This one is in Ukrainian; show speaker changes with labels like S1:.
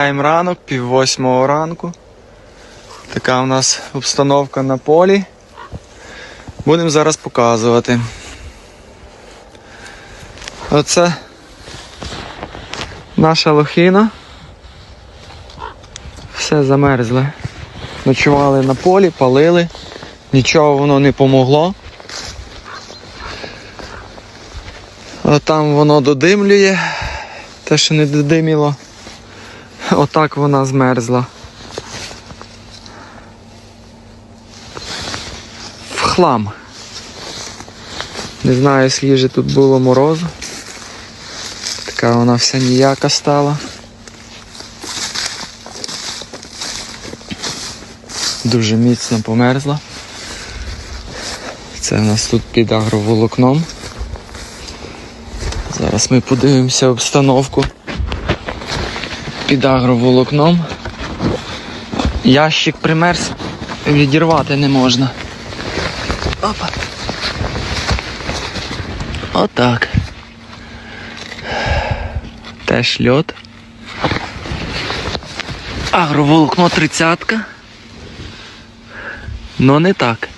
S1: Ранок, пів восьмого ранку. Така у нас обстановка на полі. Будемо зараз показувати. Оце наша лохина. Все замерзле. Ночували на полі, палили. Нічого воно не помогло. А там воно додимлює. Те, що не додиміло. Отак вона змерзла. В хлам. Не знаю, скільки тут було морозу. Така вона вся ніяка стала. Дуже міцно померзла. Це в нас тут під агроволокном. Зараз ми подивимося обстановку під агроволокном. Ящик примерз, відірвати не можна. Опа. Отак. Теж льот. Агроволокно тридцятка. Но не так.